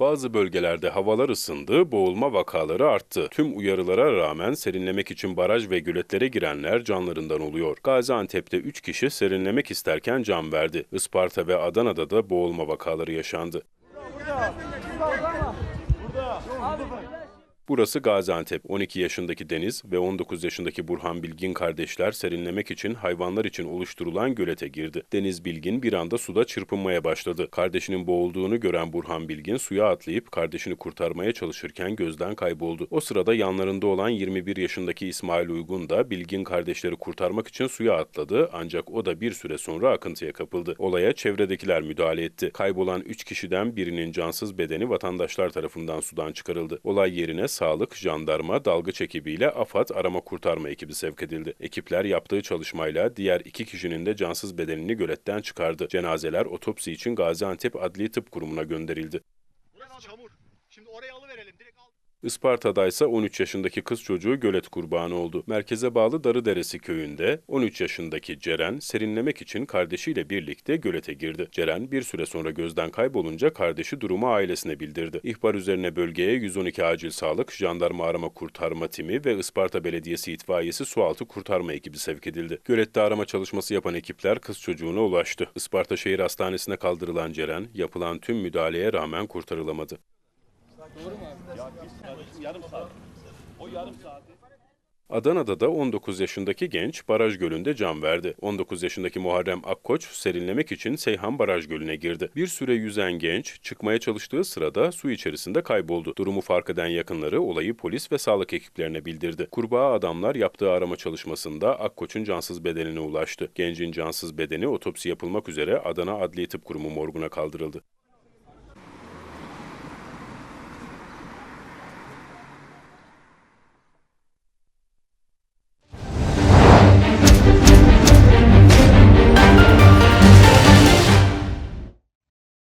Bazı bölgelerde havalar ısındı, boğulma vakaları arttı. Tüm uyarılara rağmen serinlemek için baraj ve göletlere girenler canlarından oluyor. Gaziantep'te 3 kişi serinlemek isterken can verdi. Isparta ve Adana'da da boğulma vakaları yaşandı. Burası Gaziantep. 12 yaşındaki Deniz ve 19 yaşındaki Burhan Bilgin kardeşler serinlemek için hayvanlar için oluşturulan gölete girdi. Deniz Bilgin bir anda suda çırpınmaya başladı. Kardeşinin boğulduğunu gören Burhan Bilgin suya atlayıp kardeşini kurtarmaya çalışırken gözden kayboldu. O sırada yanlarında olan 21 yaşındaki İsmail Uygun da Bilgin kardeşleri kurtarmak için suya atladı ancak o da bir süre sonra akıntıya kapıldı. Olaya çevredekiler müdahale etti. Kaybolan 3 kişiden birinin cansız bedeni vatandaşlar tarafından sudan çıkarıldı. Olay yerine sağlık, jandarma, dalgıç ekibiyle AFAD arama kurtarma ekibi sevk edildi. Ekipler yaptığı çalışmayla diğer iki kişinin de cansız bedenini göletten çıkardı. Cenazeler otopsi için Gaziantep Adli Tıp Kurumu'na gönderildi. Burası çamur. Şimdi oraya alıverelim. Direkt al. Isparta'da ise 13 yaşındaki kız çocuğu gölet kurbanı oldu. Merkeze bağlı Darıderesi köyünde 13 yaşındaki Ceren serinlemek için kardeşiyle birlikte gölete girdi. Ceren bir süre sonra gözden kaybolunca kardeşi durumu ailesine bildirdi. İhbar üzerine bölgeye 112 acil sağlık, jandarma arama kurtarma timi ve Isparta Belediyesi itfaiyesi sualtı kurtarma ekibi sevk edildi. Gölette arama çalışması yapan ekipler kız çocuğuna ulaştı. Isparta Şehir Hastanesi'ne kaldırılan Ceren yapılan tüm müdahaleye rağmen kurtarılamadı. Adana'da da 19 yaşındaki genç baraj gölünde can verdi. 19 yaşındaki Muharrem Akkoç serinlemek için Seyhan Baraj Gölü'ne girdi. Bir süre yüzen genç çıkmaya çalıştığı sırada su içerisinde kayboldu. Durumu fark eden yakınları olayı polis ve sağlık ekiplerine bildirdi. Kurbağa adamlar yaptığı arama çalışmasında Akkoç'un cansız bedenine ulaştı. Gencin cansız bedeni otopsi yapılmak üzere Adana Adli Tıp Kurumu morguna kaldırıldı.